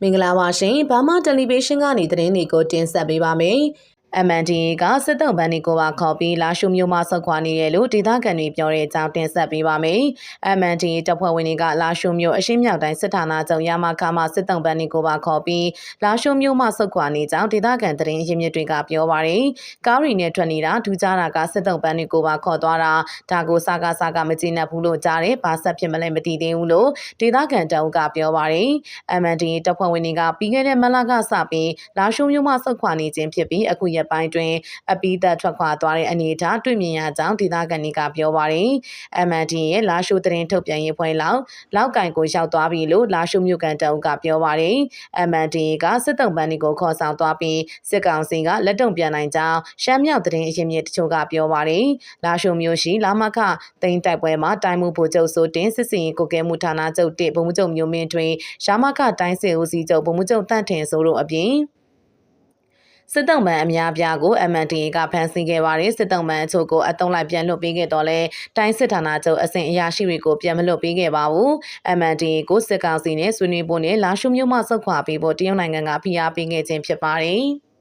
မင်္ဂလာပါရှင်ဘာမာတယ်လီဗေးရှင်းကနေသတင်းတွေကိုတင်ဆက်ပေးပါမယ်။ MNDA ကစစ်တုံးဘန်တွေကိုပါခေါ်ပြီးလာရှုမျိုးမဆောက်ခွာနေရလို့ဒေသခံတွေပြောတဲ့အကြောင်းတင်ဆက်ပေးပါမယ်။ MNDA တပ်ဖွဲ့ဝင်တွေကလာရှုမျိုးအရှင်းမြောက်တိုင်းစစ်ဌာနချုပ်ရမခမစစ်တုံးဘန်တွေကိုပါခေါ်ပြီးလာရှုမျိုးမဆောက်ခွာနေကြောင်းဒေသခံသတင်းရင်းမြစ်တွေကပြောပါရယ်။ကားရီနဲ့ထွက်နေတာဒူးကြတာကစစ်တုံးဘန်တွေကိုပါခေါ်သွားတာဒါကိုစကားစကားမကြည့်နဲ့ဘူးလို့ကြားတယ်။ဘာဆက်ဖြစ်မလဲမသိသေးဘူးလို့ဒေသခံတအုပ်ကပြောပါရယ်။ MNDA တပ်ဖွဲ့ဝင်တွေကပြီးခဲ့တဲ့မလကစပြီးလာရှုမျိုးမဆောက်ခွာနေခြင်းဖြစ်ပြီးအခုရက်ပိုင်းတွင် အပိသက်ထွက်ခွာသွားတဲ့အနေအထားတွေ့မြင်ရကြောင်းဒေသခံတွေကပြောပါတယ်။ MND ရဲ့လာရှိုးသတင်းထုတ်ပြန်ရေးဖွဲ့လောက်လောက်ကင်ကိုရောက်သွားပြီလို့လာရှိုးမြို့ကန်တအုပ်ကပြောပါတယ်။ MND ကစစ်တုံးပန်းတွေကိုခေါ်ဆောင်သွားပြီးစစ်ကောင်စီကလက်တုံပြန်နိုင်ကြောင်းရှမ်းမြောက်သတင်းအရင်းမြစ်တချို့ကပြောပါတယ်။လာရှိုးမြို့ရှိလာမခတိန်တိုက်ပွဲမှာတိုင်မှုဗိုလ်ချုပ်စိုးတင်စစ်စင်ကိုကဲမှုဌာနချုပ်တစ်ဗိုလ်မှူးချုပ်မျိုးမင်းတွင်ရှာမခတိုင်းစစ်ဦးစီးချုပ်ဗိုလ်မှူးချုပ်တန့်ထင်ဆိုတို့အပြင် စစ်တုံးမှန်အများပြားကို MNDA ကဖမ်းဆီးခဲ့ပါတယ်စစ်တုံးမှန်အချို့ကိုအတုံးလိုက်ပြန်လွှတ်ပေးခဲ့တော့လဲတိုင်းစစ်ဌာနချုပ်အစဉ်အရာရှိတွေကိုပြန်မလွှတ်ပေးခဲ့ပါဘူး MNDA ကိုစစ်ကောင်စီနဲ့ဆွေးနွေးဖို့နဲ့လာရှုမျိုးမှဆုတ်ခွာပေးဖို့တရုတ်နိုင်ငံကဖိအားပေးခဲ့ခြင်းဖြစ်ပါတယ်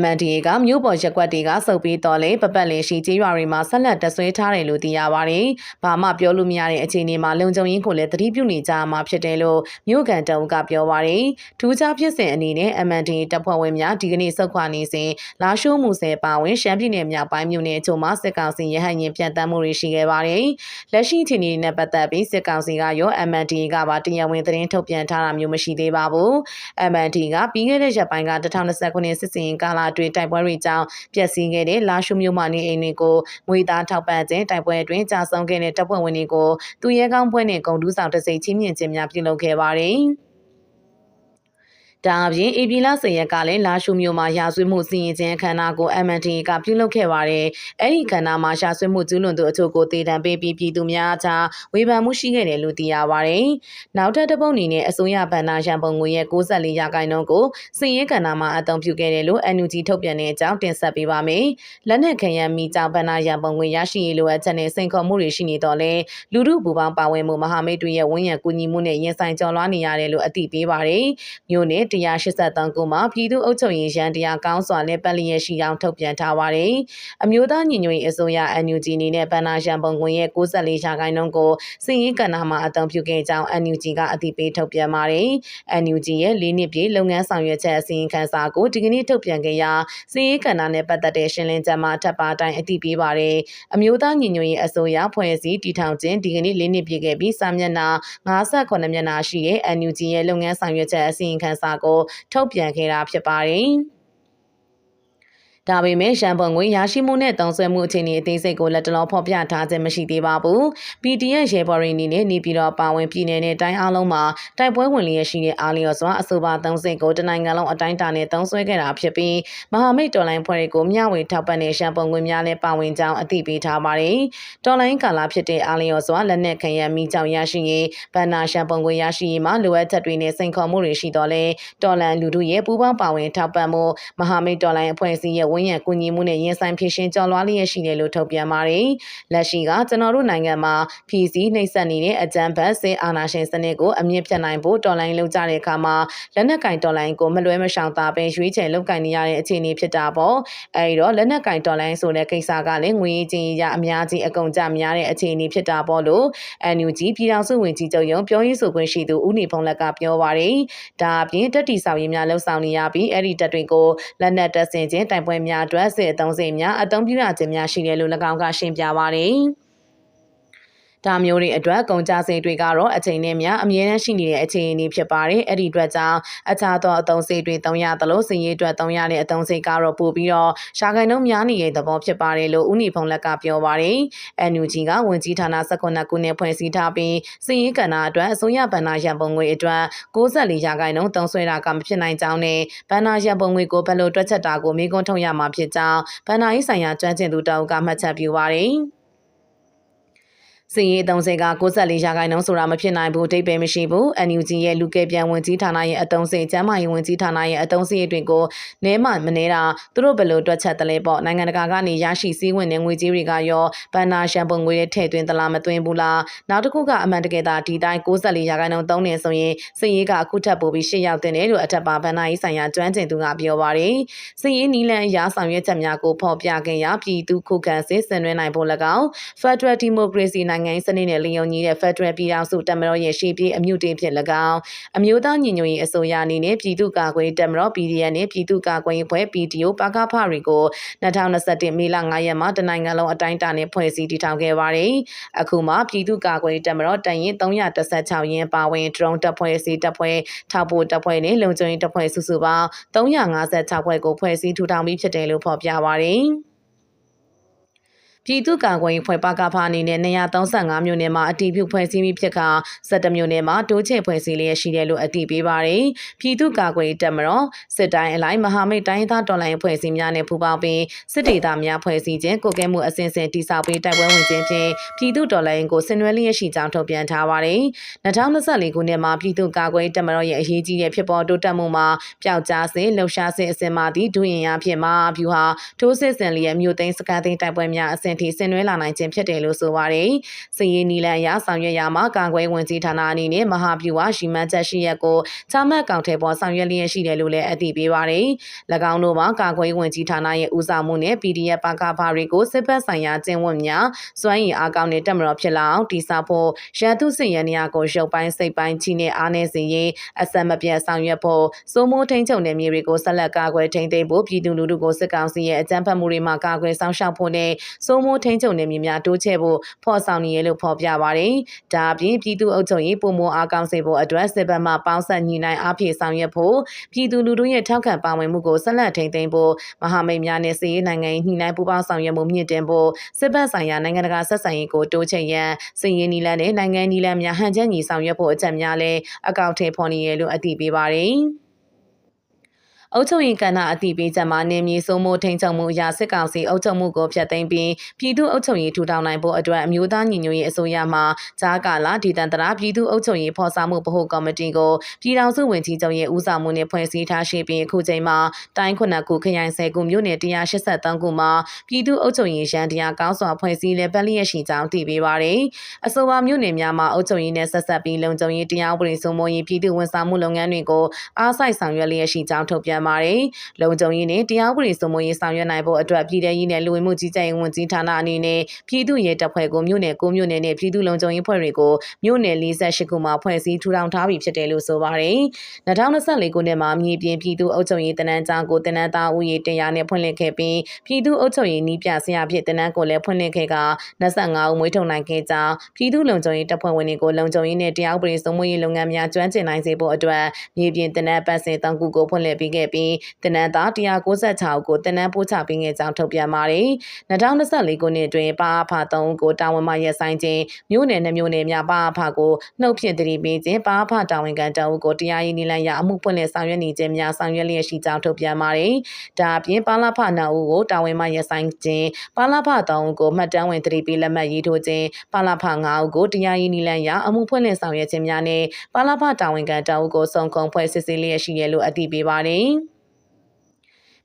MNDA ကမြို့ပေါ်ရက်ကွက်တွေကစုပ်ပြီးတော့လဲပပတ်လင်းရှိကြေးရွာတွေမှာဆက်လက်တဆွဲထားတယ်လို့သိရပါတယ်။ဘာမှပြောလို့မရတဲ့အခြေအနေမှာလုံခြုံရေးကိုလည်းသတိပြုနေကြမှာဖြစ်တယ်လို့မြို့ကန်တုံကပြောပါတယ်။ထူးခြားဖြစ်စဉ်အနေနဲ့ MNDA တပ်ဖွဲ့ဝင်များဒီကနေ့စုတ်ခွာနေစဉ်လာရှိုးမှုဆယ်ပါဝင်ရှမ်းပြည်နယ်မြောက်ပိုင်းမြို့နယ်အချို့မှာစစ်ကောင်စီရဟန်ရင်ပြန်တမ်းမှုတွေရှိခဲ့ပါတယ်။လက်ရှိအခြေအနေနဲ့ပတ်သက်ပြီးစစ်ကောင်စီကရော MNDA ကပါတရားဝင်သတင်းထုတ်ပြန်ထားတာမျိုးမရှိသေးပါဘူး။ MNDA ကပြီးခဲ့တဲ့ရက်ပိုင်းက2020ခုနှစ်စစ်စင်ကာလအတွင်းတိုက်ပွဲတွေကြောင့်ပျက်စီးခဲ့တဲ့လာရှုမြို့မှနေအိမ်တွေကိုငွေသားထောက်ပံ့ခြင်းတိုက်ပွဲအတွင်းကြာဆုံးခဲ့တဲ့တပ်ဖွဲ့ဝင်တွေကိုသူရဲကောင်းဖွဲ့နဲ့ဂုံတူးဆောင်တစိတ်ချင်းမြင့်ခြင်းများပြုလုပ်ခဲ့ပါတယ်။ ဒါအပြင်အေပီလာစရက်ကလည်းလာရှုမျိုးမှာရာဇဝတ်မှုစီရင်ခြင်းအခမ်းအနားကို MND ကပြုလုပ်ခဲ့ပါတယ်။အဲ့ဒီအခမ်းအနားမှာရာဇဝတ်မှုကျူးလွန်သူအချို့ကိုတည်တံပေးပြီးပြည်သူများကြားဝေဖန်မှုရှိခဲ့တယ်လို့သိရပါတယ်။နောက်ထပ်တစ်ပုတ်အနေနဲ့အစိုးရဗန္နာရန်ပုံငွေရဲ့64ရာခိုင်နှုန်းကိုစီရင်ကဏ္ဍမှာအသုံးပြုခဲ့တယ်လို့ NUG ထုတ်ပြန်တဲ့အကြောင်းတင်ဆက်ပေးပါမယ်။လက်နက်ခံရမိကြောင့်ဗန္နာရန်ပုံငွေရရှိရေးလိုအပ်ချက်နဲ့စိန်ခေါ်မှုတွေရှိနေတော့လဲလူမှုပူပေါင်းပါဝင်မှုမဟာမိတ်တွေရဲ့ဝန်ရံကူညီမှုနဲ့ရင်ဆိုင်ကြော်လွှားနေရတယ်လို့အသိပေးပါတယ်။မြို့နယ်183ခုမှာပြည်သူ့အုပ်ချုပ်ရေးရန်တရားကောင်းစွာနဲ့ပတ်လျက်ရှိအောင်ထုတ်ပြန်ထားပါတယ်။အမျိုးသားညီညွတ်ရေးအစိုးရ NUG အနေနဲ့ဗန္နာရန်ပုံငွေရဲ့64ရာခိုင်နှုန်းကိုစီရင်ကဏ္ဍမှာအသုံးပြုခဲ့ကြောင်း NUG ကအသိပေးထုတ်ပြန်ပါတယ်။ NUG ရဲ့၄နှစ်ပြည့်လုပ်ငန်းဆောင်ရွက်ချက်အစီရင်ခံစာကိုဒီကနေ့ထုတ်ပြန်ခဲ့ရာစီရင်ကဏ္ဍနဲ့ပတ်သက်တဲ့ရှင်းလင်းချက်မှာထပ်ပါတိုင်းအသိပေးပါတယ်။အမျိုးသားညီညွတ်ရေးအစိုးရဖွဲ့စည်းတည်ထောင်ခြင်းဒီကနေ့၄နှစ်ပြည့်ခဲ့ပြီးစာမျက်နှာ58မျက်နှာရှိတဲ့ NUG ရဲ့လုပ်ငန်းဆောင်ရွက်ချက်အစီရင်ခံစာကိုထုတ်ပြန်ခဲ့တာဖြစ်ပါတယ်။ ဒါပေမဲ့ရန်ပုံငွေရရှိမှုနဲ့တုံ့ဆွဲမှုအခြေအနေအသေးစိတ်ကိုလက်တလုံးဖော်ပြထားခြင်းမရှိသေးပါဘူး။ PDN ရဲဘော်ရင်းအနေနဲ့နေပြည်တော်ပါဝင်ပြည်내နဲ့တိုင်းအားလုံးမှာတိုက်ပွဲဝင်လျက်ရှိတဲ့အားလျော်စွာအဆိုပါသုံးစိတ်ကိုတနိုင်ငံလုံးအတိုင်းအတာနဲ့တုံ့ဆွဲခဲ့တာဖြစ်ပြီးမဟာမိတ်တော်လိုင်းဖွဲ့တွေကိုမျှဝေထောက်ပံ့တဲ့ရန်ပုံငွေများလည်းပါဝင်ကြောင်းအသိပေးထားပါတယ်။တော်လိုင်းကာလာဖြစ်တဲ့အားလျော်စွာလက်နက်ခံရမိကြောင်ရရှိရေးဗန္နာရန်ပုံငွေရရှိရေးမှာလိုအပ်ချက်တွေနဲ့စိန်ခေါ်မှုတွေရှိတော့လဲတော်လန်လူထုရဲ့ပူးပေါင်းပါဝင်ထောက်ပံ့မှုမဟာမိတ်တော်လိုင်းအဖွဲ့အစည်းရဲ့ဝန်ရံကူညီမှုနဲ့ရင်ဆိုင်ဖြစ်ရှင်းကြော်လွှားလျက်ရှိတယ်လို့ထုတ်ပြန်ပါတယ်။လက်ရှိကကျွန်တော်တို့နိုင်ငံမှာဖြီးစည်းနှိပ်စက်နေတဲ့အကြမ်းဖက်စစ်အာဏာရှင်စနစ်ကိုအမြင့်ဖြတ်နိုင်ဖို့တော်လိုင်းလုပ်ကြတဲ့အခါမှာလက်နက်ကင်တော်လိုင်းကိုမလွဲမရှောင်သာပဲရွေးချယ်လုပ်ကင်နေရတဲ့အခြေအနေဖြစ်တာပေါ့။အဲဒီတော့လက်နက်ကင်တော်လိုင်းဆိုတဲ့ကိစ္စကလည်းငွေကြီးရအများကြီးအကုန်ကြများတဲ့အခြေအနေဖြစ်တာပေါ့လို့ NUG ပြည်ထောင်စုဝန်ကြီးချုပ်ရုံးပြောရေးဆိုခွင့်ရှိသူဦးနေဖုံးလက်ကပြောပါတယ်။ဒါအပြင်တက်တီဆောင်ရေးများလှုပ်ဆောင်နေရပြီးအဲ့ဒီတက်တွေကိုလက်နက်တပ်ဆင်ခြင်းတိုင်ပွဲများအတွက်စစ်အုံစိတ်များအသုံးပြုရခြင်းများရှိတယ်လို့၎င်းကရှင်းပြပါတယ်။ ဒါမျိုးတွေအတွက်ကုန်ကြစိတ်တွေကတော့အချိန်နဲ့များအမြဲတမ်းရှိနေတဲ့အခြေအနေဖြစ်ပါတယ်အဲ့ဒီအတွက်ကြောင့်အခြားသောအသုံးစိတ်တွေသုံးရသလိုစည်ရေးအတွက်သုံးရတဲ့အသုံးစိတ်ကတော့ပို့ပြီးတော့ရှာခိုင်နှုန်းများနေတဲ့သဘောဖြစ်ပါတယ်လို့ဦးနီဖုံလက်ကပြောပါတယ် NUG ကဝန်ကြီးဌာန19ခုနှစ်ဖွဲ့စည်းထားပြီးစည်ရေးကဏ္ဍအတွက်အစိုးရဗဏ္ဍာရန်ပုံငွေအတွက်64ရာခိုင်နှုန်းသုံးစွဲတာကမဖြစ်နိုင်ကြောင်းနဲ့ဗဏ္ဍာရန်ပုံငွေကိုဘယ်လိုတွက်ချက်တာကိုမေးခွန်းထုတ်ရမှာဖြစ်ကြောင်းဗဏ္ဍာရေးဆိုင်ရာကျွမ်းကျင်သူတောက်ကမှတ်ချက်ပြုပါတယ် စီရေးအုံစင်က64ရာခိုင်နှုန်းဆိုတာမဖြစ်နိုင်ဘူးအတိတ်ပဲမရှိဘူး NUG ရဲ့လူကယ်ပြန်ဝင်ကြီးဌာနရဲ့အတုံးစင်ကျမ်းမာရေးဝင်ကြီးဌာနရဲ့အတုံးစင်တွေကိုနဲမှမနေတာသူတို့ဘယ်လိုတွက်ချက်တယ်လဲပေါ့နိုင်ငံတကာကနေရရှိစည်းဝင်တဲ့ငွေကြေးတွေကရောဘန်နာရှမ်ပုံငွေတွေထည့်သွင်းသလားမသွင်းဘူးလားနောက်တစ်ခုကအမှန်တကယ်သာဒီတိုင်း64ရာခိုင်နှုန်းသုံးနေဆိုရင်စီရေးကအခုထပ်ပို့ပြီးရှေ့ရောက်တင်တယ်လို့အထက်ပါဘန်နာရေးဆိုင်ရာကျွမ်းကျင်သူကပြောပါတယ်စီရေးနီလန်အရာဆောင်ရွက်ချက်များကိုဖော်ပြခဲ့ရပြည်သူခုခံစစ်ဆင်နွှဲနိုင်ဖို့၎င်း Federal Democracy နိုင်ငံရေးစနစ်နဲ့လျော်ညီတဲ့ Federal ပြည်ထောင်စုတပ်မတော်ရဲ့ရှေ့ပြေးအမြုတေးဖြစ်၎င်းအမျိုးသားညီညွတ်ရေးအစိုးရအနေနဲ့ပြည်သူ့ကာကွယ်တပ်မတော် PDN နဲ့ပြည်သူ့ကာကွယ်ရေးဖွဲ့ PDO ပါကဖတွေကို2021မေလ9ရက်မှာတနိုင်ငံလုံးအတိုင်းအတာနဲ့ဖွဲ့စည်းတည်ထောင်ခဲ့ပါတယ်။အခုမှပြည်သူ့ကာကွယ်တပ်မတော်တရင်316ရင်းပါဝင် drone တပ်ဖွဲ့စီတပ်ဖွဲ့ထောက်ပို့တပ်ဖွဲ့နဲ့လုံခြုံရေးတပ်ဖွဲ့စုစုပေါင်း356ဖွဲ့ကိုဖွဲ့စည်းထူထောင်ပြီးဖြစ်တယ်လို့ဖော်ပြပါတယ်။ ပြည်သူ့ကာကွယ်ရေးဖွဲ့ပါကဖာအနေနဲ့235မြို့နယ်မှာအတည်ပြုဖွဲ့စည်းပြီးဖြစ်ခါ17မြို့နယ်မှာတိုးချဲ့ဖွဲ့စည်းလျက်ရှိတယ်လို့အတည်ပြုပါတယ်။ပြည်သူ့ကာကွယ်ရေးတပ်မတော်စစ်တိုင်းအလိုက်မဟာမိတ်တိုင်းသားတော်လှန်ရေးဖွဲ့စည်းများနဲ့ပူးပေါင်းပြီးစစ်ဒေသများဖွဲ့စည်းခြင်းကိုကဲမှုအစဉ်စဉ်တိစောက်ပြီးတိုက်ပွဲဝင်ခြင်းဖြင့်ပြည်သူ့တော်လှန်ရေးကိုဆင်နွှဲလျက်ရှိကြောင်းထုတ်ပြန်ထားပါတယ်။2024ခုနှစ်မှာပြည်သူ့ကာကွယ်ရေးတပ်မတော်ရဲ့အရေးကြီးတဲ့ဖြစ်ပေါ်တိုးတက်မှုမှာပျောက်ကြားစဉ်လှုပ်ရှားစဉ်အစဉ်မှာသည့်ဒုရင်ရဖြစ်မှာဖြူဟာထိုးစစ်ဆင်လျက်မြို့သိမ်းစကန်သိမ်းတိုက်ပွဲများအစဉ်ထိဆင်နွှဲလာနိုင်ခြင်းဖြစ်တယ်လို့ဆိုပါတယ်။စည်ရေးနီလန်ရဆောင်ရွက်ရမှာကာကွယ်ဝင်ကြီးဌာနအနေနဲ့မဟာဗျူဟာရှိမှန်းချက်ရှိရက်ကိုချမှတ်ကောင်ထဲပေါ်ဆောင်ရွက်လျက်ရှိတယ်လို့လည်းအသိပေးပါတယ်။၎င်းတို့မှာကာကွယ်ဝင်ကြီးဌာနရဲ့ဦးဆောင်မှုနဲ့ PDF ပါကဖာတွေကိုစစ်ဘက်ဆိုင်ရာကျင့်ဝတ်များစွမ်းရည်အားကောင်းတဲ့တက်မတော်ဖြစ်လာအောင်တည်ဆောက်ဖို့ရန်သူစစ်ရန်နေရာကိုရုပ်ပိုင်းစိတ်ပိုင်းချီနဲ့အားနေစေရေးအဆက်မပြတ်ဆောင်ရွက်ဖို့စိုးမိုးထိန်ချုပ်နယ်မြေတွေကိုဆက်လက်ကာကွယ်ထိန်းသိမ်းဖို့ပြည်သူလူထုကိုစစ်ကောင်စီရဲ့အကြမ်းဖက်မှုတွေမှာကာကွယ်ဆောင်ရှောက်ဖို့နဲ့စိုးမိုးထိန်ချုပ်နယ်မြေများတိုးချဲ့ဖို့ဖော်ဆောင်နေရလို့ဖော်ပြပါတယ်။ဒါအပြင်ပြည်သူ့အုပ်ချုပ်ရေးပုံမအားကောင်းစေဖို့အတွက်စစ်ဘက်မှပေါင်းဆက်ညီနိုင်အားဖြည့်ဆောင်ရွက်ဖို့ပြည်သူလူထုရဲ့ထောက်ခံပါဝင်မှုကိုဆက်လက်ထိန်းသိမ်းဖို့မဟာမိတ်များနဲ့စီးရေးနိုင်ငံညှိနှိုင်းပူးပေါင်းဆောင်ရွက်မှုမြင့်တင်ဖို့စစ်ဘက်ဆိုင်ရာနိုင်ငံတကာဆက်ဆံရေးကိုတိုးချဲ့ရန်စီးရေးနီလန်နဲ့နိုင်ငံနီလန်များဟန်ချက်ညီဆောင်ရွက်ဖို့အချက်များလည်းအကောင့်ထဲဖော်နေရလို့အတည်ပြုပါတယ်။ အုပ်ချုပ်ရေးကဏ္ဍအတိပေးချက်မှာနေမြေစိုးမိုးထိန်ချုပ်မှုအရာစစ်ကောင်စီအုပ်ချုပ်မှုကိုဖျက်သိမ်းပြီးပြည်သူ့အုပ်ချုပ်ရေးထူထောင်နိုင်ဖို့အတွက်အမျိုးသားညီညွတ်ရေးအစိုးရမှဂျာကာလာဒေသန္တရပြည်သူ့အုပ်ချုပ်ရေးဖော်ဆောင်မှုဗဟိုကော်မတီကိုပြည်ထောင်စုဝန်ကြီးချုပ်ရဲ့ဦးဆောင်မှုနဲ့ဖွဲ့စည်းထားရှိပြီးအခုချိန်မှာတိုင်းခုနှစ်ခုခရိုင်10ခုမြို့နယ်183ခုမှာပြည်သူ့အုပ်ချုပ်ရေးရန်တရားကောင်းစွာဖွဲ့စည်းလဲပတ်လျက်ရှိကြောင်းသိပေးပါရယ်အဆိုပါမြို့နယ်များမှာအုပ်ချုပ်ရေးနဲ့ဆက်ဆက်ပြီးလုံခြုံရေးတရားဥပဒေစိုးမိုးရေးပြည်သူ့ဝန်ဆောင်မှုလုပ်ငန်းတွေကိုအားစိုက်ဆောင်ရွက်လျက်ရှိကြောင်းထုတ်ပြန်ပါတယ်။လုံခြုံရေးနဲ့တရားဥပဒေစိုးမိုးရေးဆောင်ရွက်နိုင်ဖို့အတွက်ပြည်ထရေးနဲ့လူဝင်မှုကြီးကြပ်ရေးဝန်ကြီးဌာနအနေနဲ့ပြည်သူ့ရဲတပ်ဖွဲ့ကိုမြို့နယ်ကိုမြို့နယ်နဲ့ပြည်သူ့လုံခြုံရေးဖွဲ့တွေကိုမြို့နယ်48ခုမှာဖွဲ့စည်းထူထောင်ထားပြီးဖြစ်တယ်လို့ဆိုပါတယ်။2024ခုနှစ်မှာမြေပြင်ပြည်သူ့အုပ်ချုပ်ရေးတနန်းကျောင်းကိုတနန်းသားဦးရေ100နဲ့ဖွင့်လှစ်ခဲ့ပြီးပြည်သူ့အုပ်ချုပ်ရေးနီးပြဆရာဖြစ်တနန်းကိုလည်းဖွင့်လှစ်ခဲ့က25ဦးမွေးထုတ်နိုင်ခဲ့ကြောင်းပြည်သူ့လုံခြုံရေးတပ်ဖွဲ့ဝင်တွေကိုလုံခြုံရေးနဲ့တရားဥပဒေစိုးမိုးရေးလုပ်ငန်းများကျွမ်းကျင်နိုင်စေဖို့အတွက်မြေပြင်တနန်းပတ်စဉ်3ခုကိုဖွင့်လှစ်ပေးခဲ့ပြီးတနန်းသား196ကိုတနန်းပို့ချပေးခဲ့ကြောင်းထုတ်ပြန်ပါတယ်။2024ခုနှစ်တွင်ပါအဖ3ဦးကိုတာဝန်မှရပ်ဆိုင်ခြင်းမြို့နယ်နှမြို့နယ်များပါအဖကိုနှုတ်ဖြင့်တတိပေးခြင်းပါအဖတာဝန်ခံတအုပ်ကိုတရားရေးနည်းလမ်းရအမှုဖွင့်လှစ်ဆောင်ရွက်နေခြင်းများဆောင်ရွက်လျက်ရှိကြောင်းထုတ်ပြန်ပါတယ်။ဒါအပြင်ပါလာဖ2ဦးကိုတာဝန်မှရပ်ဆိုင်ခြင်းပါလာဖ3ဦးကိုမှတ်တမ်းဝင်တတိပေးလက်မှတ်ရေးထိုးခြင်းပါလာဖ5ဦးကိုတရားရေးနည်းလမ်းရအမှုဖွင့်လှစ်ဆောင်ရွက်ခြင်းများနဲ့ပါလာဖတာဝန်ခံတအုပ်ကိုစုံခုံဖွဲ့စစ်ဆေးလျက်ရှိရလို့အတည်ပြုပါတယ်။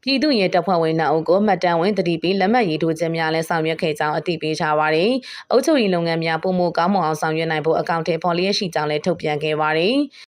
ပြည်သူ့ရဲတပ်ဖွဲ့ဝင်နှုတ်ကိုမှတ်တမ်းဝင်တတိပီလက်မှတ်ရေးထိုးခြင်းများလည်းဆောင်ရွက်ခဲ့ကြောင်းအသိပေးထားပါတယ်။အုပ်ချုပ်ရေးလုပ်ငန်းများပုံမကောင်းမွန်အောင်ဆောင်ရွက်နိုင်ဖို့အကောင့်ထဲပေါ်လျက်ရှိကြောင်းလည်းထုတ်ပြန်ခဲ့ပါတယ်